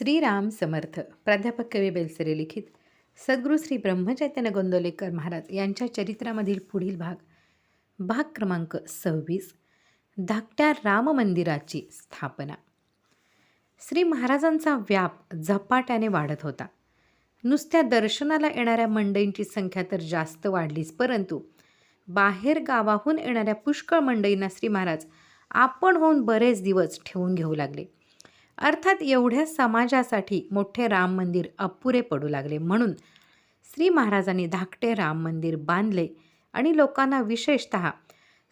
श्रीराम समर्थ प्राध्यापक कवी बेलसरे लिखित सद्गुरू श्री ब्रह्मचैतन्य गोंदवलेकर महाराज यांच्या चरित्रामधील पुढील भाग भाग क्रमांक सव्वीस धाकट्या राम मंदिराची स्थापना. श्री महाराजांचा व्याप झपाट्याने वाढत होता. नुसत्या दर्शनाला येणाऱ्या मंडईंची संख्या तर जास्त वाढलीच परंतु बाहेर गावाहून येणाऱ्या पुष्कळ मंडईंना श्री महाराज आपण होऊन बरेच दिवस ठेवून घेऊ लागले. अर्थात एवढ्या समाजासाठी मोठे राम मंदिर अपुरे पडू लागले. म्हणून श्री महाराजांनी धाकटे राम मंदिर बांधले आणि लोकांना विशेषत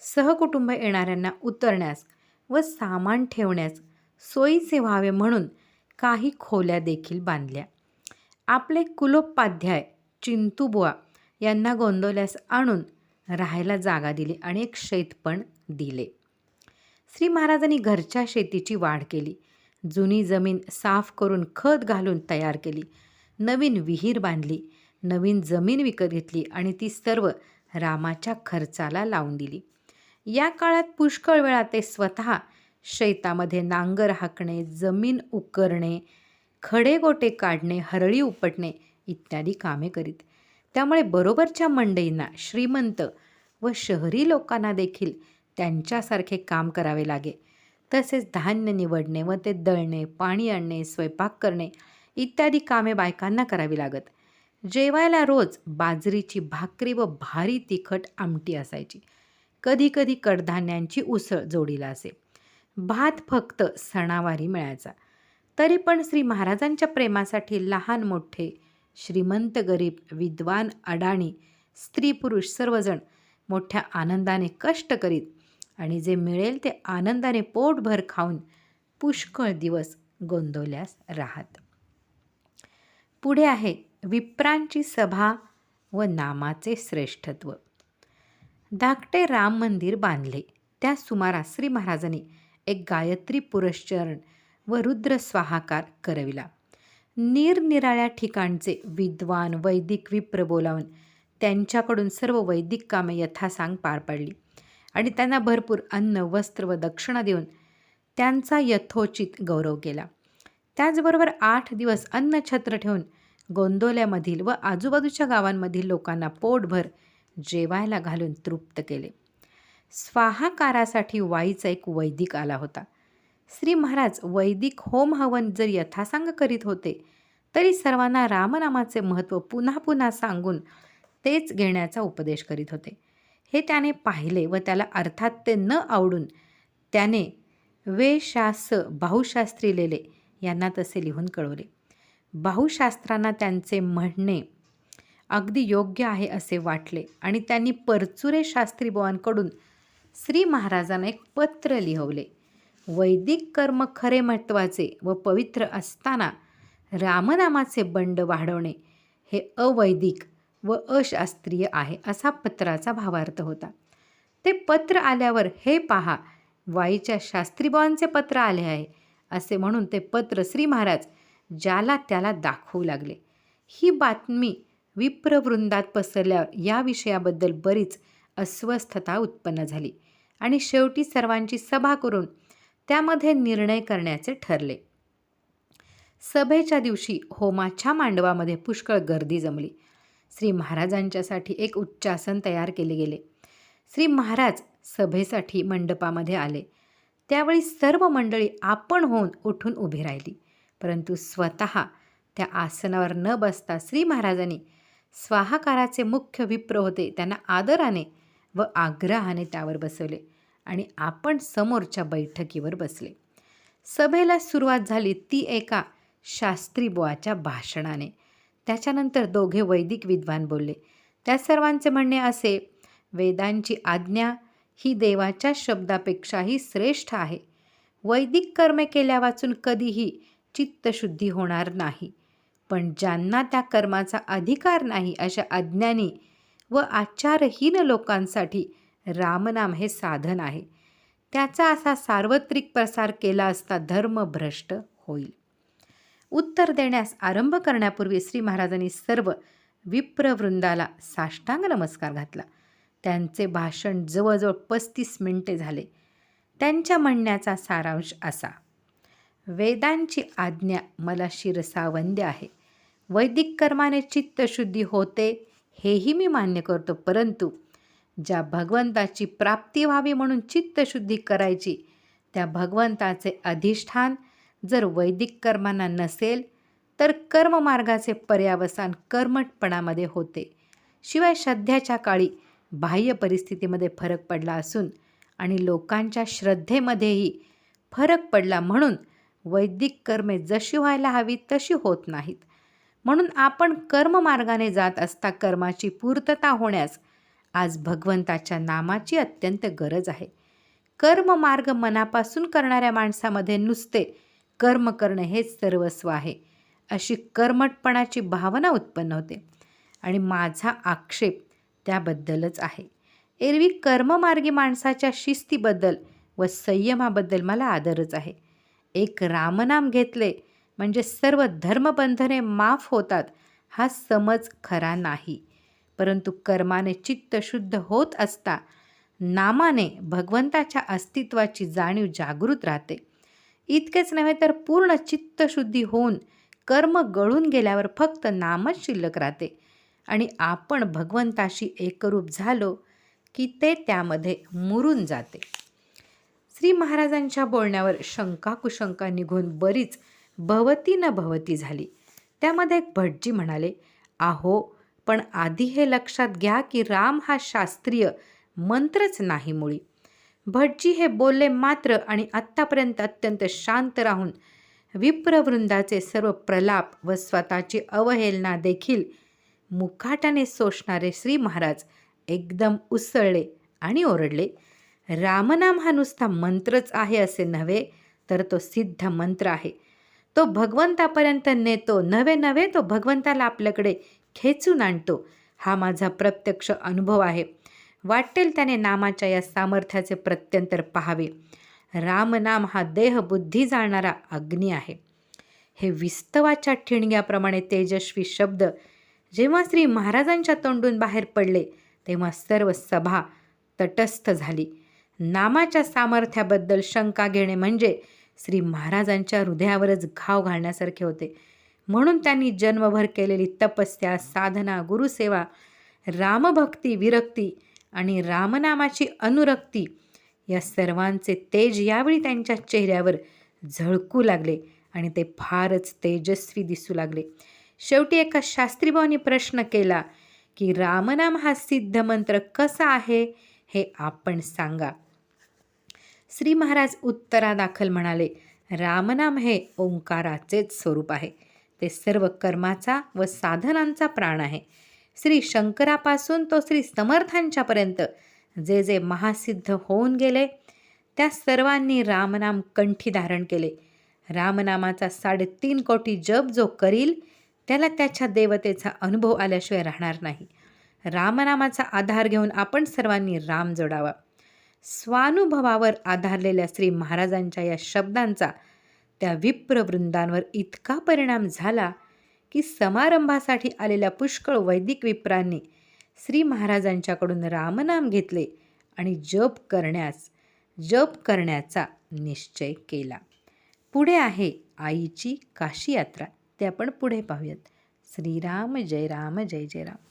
सहकुटुंब येणाऱ्यांना उतरण्यास व सामान ठेवण्यास सोयीचे व्हावे म्हणून काही खोल्या देखील बांधल्या. आपले कुलोपाध्याय चिंतुबुवा यांना गोंदवल्यास आणून राहायला जागा दिली आणि एक शेत पण दिले. श्री महाराजांनी घरच्या शेतीची वाढ केली. जुनी जमीन साफ करून खत घालून तयार केली. नवीन विहीर बांधली. नवीन जमीन विकत घेतली आणि ती सर्व रामाच्या खर्चाला लावून दिली. या काळात पुष्कळ वेळा ते स्वतः शेतामध्ये नांगर हाकणे जमीन उकरणे खडेगोटे काढणे हरळी उपटणे इत्यादी कामे करीत. त्यामुळे बरोबरच्या मंडईंना श्रीमंत व शहरी लोकांना देखील त्यांच्यासारखे काम करावे लागे. तसेच धान्य निवडणे व ते दळणे पाणी आणणे स्वयंपाक करणे इत्यादी कामे बायकांना करावी लागत. जेवायला रोज बाजरीची भाकरी व भारी तिखट आमटी असायची. कधीकधी कडधान्यांची उसळ जोडीला असे. भात फक्त सणावारी मिळायचा. तरी पण श्री महाराजांच्या प्रेमासाठी लहान मोठे श्रीमंत गरीब विद्वान अडाणी स्त्री पुरुष सर्वजण मोठ्या आनंदाने कष्ट करीत आणि जे मिळेल ते आनंदाने पोटभर खाऊन पुष्कळ दिवस गोंदवल्यास राहत. पुढे आहे विप्रांची सभा व नामाचे श्रेष्ठत्व. धाकटे राम मंदिर बांधले. त्या सुमारास श्री महाराजांनी एक गायत्री पुरश्चरण व रुद्र स्वाहाकार करविला. निरनिराळ्या ठिकाणचे विद्वान वैदिक विप्र बोलावून त्यांच्याकडून सर्व वैदिक कामे यथासांग पार पाडली. आणि त्यांना भरपूर अन्न वस्त्र व दक्षिणा देऊन त्यांचा यथोचित गौरव केला. त्याचबरोबर आठ दिवस अन्नछत्र ठेवून गोंदोल्यामधील व आजूबाजूच्या गावांमधील लोकांना पोटभर जेवायला घालून तृप्त केले. स्वाहाकारासाठी वाईचा एक वैदिक आला होता. श्री महाराज वैदिक होम हवन जर यथासांग करीत होते तरी सर्वांना रामनामाचे महत्त्व पुन्हा पुन्हा सांगून तेच घेण्याचा उपदेश करीत होते. हे त्याने पाहिले व त्याला अर्थात ते न आवडून त्याने वेशास बाहुशास्त्री लेले यांना तसे लिहून कळवले. बाहुशास्त्रांना त्यांचे म्हणणे अगदी योग्य आहे असे वाटले आणि त्यांनी परचुरे शास्त्री बुवांकडून श्री महाराजांना एक पत्र लिहवले. वैदिक कर्म खरे महत्त्वाचे व पवित्र असताना रामनामाचे बंड वाढवणे हे अवैदिक व अशास्त्रीय आहे असा पत्राचा भावार्थ होता. ते पत्र आल्यावर हे पहा वाईच्या शास्त्रीबावांचे पत्र आले आहे असे म्हणून ते पत्र श्री महाराज ज्याला त्याला दाखवू लागले. ही बातमी विप्रवृंदात पसरल्यावर या विषयाबद्दल बरीच अस्वस्थता उत्पन्न झाली आणि शेवटी सर्वांची सभा करून त्यामध्ये निर्णय करण्याचे ठरले. सभेच्या दिवशी होमाच्या मांडवामध्ये पुष्कळ गर्दी जमली. श्री महाराजांच्यासाठी एक उच्चासन तयार केले गेले. श्री महाराज सभेसाठी मंडपामध्ये आले. त्यावेळी सर्व मंडळी आपण होऊन उठून उभी राहिली. परंतु स्वतः त्या आसनावर न बसता श्री महाराजांनी स्वाहाकाराचे मुख्य विप्र होते त्यांना आदराने व आग्रहाने त्यावर बसवले आणि आपण समोरच्या बैठकीवर बसले. सभेला सुरुवात झाली ती एका शास्त्री बुवाच्या भाषणाने. त्याच्यानंतर दोघे वैदिक विद्वान बोलले. त्या सर्वांचे म्हणणे असे वेदांची आज्ञा ही देवाच्या शब्दापेक्षाही श्रेष्ठ आहे. वैदिक कर्मे केल्या वाचून कधीही चित्तशुद्धी होणार नाही. पण ज्यांना त्या कर्माचा अधिकार नाही अशा अज्ञानी व आचारहीन लोकांसाठी रामनाम हे साधन आहे. त्याचा असा सार्वत्रिक प्रसार केला असता धर्मभ्रष्ट होईल. उत्तर देण्यास आरंभ करण्यापूर्वी श्री महाराजांनी सर्व विप्रवृंदाला साष्टांग नमस्कार घातला. त्यांचे भाषण जवळजवळ पस्तीस मिनिटे झाले. त्यांच्या म्हणण्याचा सारांश असा. वेदांची आज्ञा मला शिरसावंद्य आहे. वैदिक कर्माने चित्तशुद्धी होते हेही मी मान्य करतो. परंतु ज्या भगवंताची प्राप्ती व्हावी म्हणून चित्तशुद्धी करायची त्या भगवंताचे अधिष्ठान जर वैदिक कर्मांना नसेल तर कर्ममार्गाचे पर्यावसान कर्मटपणामध्ये होते. शिवाय सध्याच्या काळी बाह्य परिस्थितीमध्ये फरक पडला असून आणि लोकांच्या श्रद्धेमध्येही फरक पडला म्हणून वैदिक कर्मे जशी व्हायला हवी तशी होत नाहीत. म्हणून आपण कर्ममार्गाने जात असता कर्माची पूर्तता होण्यास आज भगवंताच्या नामाची अत्यंत गरज आहे. कर्ममार्ग मनापासून करणाऱ्या माणसामध्ये नुसते कर्म करणे हेच सर्वस्व आहे. अशी कर्मटपणाची भावना उत्पन्न होते. आणि माझा आक्षेप त्याबद्दलच आहे. एरवी कर्ममार्गी माणसाच्या शिस्तीबद्दल व संयमाबद्दल मला आदरच आहे. एक रामनाम घेतले म्हणजे सर्व धर्मबंधने माफ होतात हा समज खरा नाही. परंतु कर्माने चित्त शुद्ध होत असता नामाने भगवंताच्या अस्तित्वाची जाणीव जागृत राहते. इतकेच नव्हे तर पूर्ण चित्तशुद्धी होऊन कर्म गळून गेल्यावर फक्त नामच शिल्लक राहते. आणि आपण भगवंताशी एकरूप झालो की ते त्यामध्ये मुरून जाते. श्री महाराजांच्या बोलण्यावर शंका कुशंका निघून बरीच भवती न भवती झाली. त्यामध्ये एक भटजी म्हणाले आहो पण आधी हे लक्षात घ्या की राम हा शास्त्रीय मंत्रच नाही मुळी. भटजी हे बोलले मात्र आणि आत्तापर्यंत अत्यंत शांत राहून विप्रवृंदाचे सर्व प्रलाप व स्वतःची अवहेलना देखील मुखाटाने सोसणारे श्री महाराज एकदम उसळले आणि ओरडले रामनाम हा नुसता मंत्रच आहे असे नव्हे तर तो सिद्ध मंत्र आहे. तो भगवंतापर्यंत नेतो नवे नवे तो भगवंताला आपल्याकडे खेचून आणतो. हा माझा प्रत्यक्ष अनुभव आहे. वाटेल त्याने नामाच्या या सामर्थ्याचे प्रत्यंतर पाहावे. रामनाम हा देहबुद्धी जाणारा अग्नी आहे. हे विस्तवाच्या ठिणग्याप्रमाणे तेजस्वी शब्द जेव्हा श्री महाराजांच्या तोंडून बाहेर पडले तेव्हा सर्व सभा तटस्थ झाली. नामाच्या सामर्थ्याबद्दल शंका घेणे म्हणजे श्री महाराजांच्या हृदयावरच घाव घालण्यासारखे होते. म्हणून त्यांनी जन्मभर केलेली तपस्या साधना गुरुसेवा रामभक्ती विरक्ती आणि रामनामाची अनुरक्ती या सर्वांचे तेज यावेळी त्यांच्या चेहऱ्यावर झळकू लागले आणि ते फारच तेजस्वी दिसू लागले. शेवटी एका शास्त्रीभावांनी प्रश्न केला की रामनाम हा सिद्ध मंत्र कसा आहे हे आपण सांगा. श्री महाराज उत्तरादाखल म्हणाले रामनाम हे ओंकाराचेच स्वरूप आहे. ते सर्व कर्माचा व साधनांचा प्राण आहे. श्री शंकरापासून तो श्री समर्थांच्यापर्यंत जे जे महासिद्ध होऊन गेले त्या सर्वांनी रामनाम कंठी धारण केले. रामनामाचा साडेतीन कोटी जप जो करील त्याला त्याच्या देवतेचा अनुभव आल्याशिवाय राहणार नाही. रामनामाचा आधार घेऊन आपण सर्वांनी राम जोडावा. स्वानुभवावर आधारलेल्या श्री महाराजांच्या या शब्दांचा त्या विप्रवृंदांवर इतका परिणाम झाला की समारंभासाठी आलेल्या पुष्कळ वैदिक विप्रांनी श्री महाराजांच्याकडून रामनाम घेतले आणि जप करण्यास जप करण्याचा निश्चय केला. पुढे आहे आईची काशी यात्रा ते आपण पुढे पाहूयात. श्रीराम जय राम जय जय राम.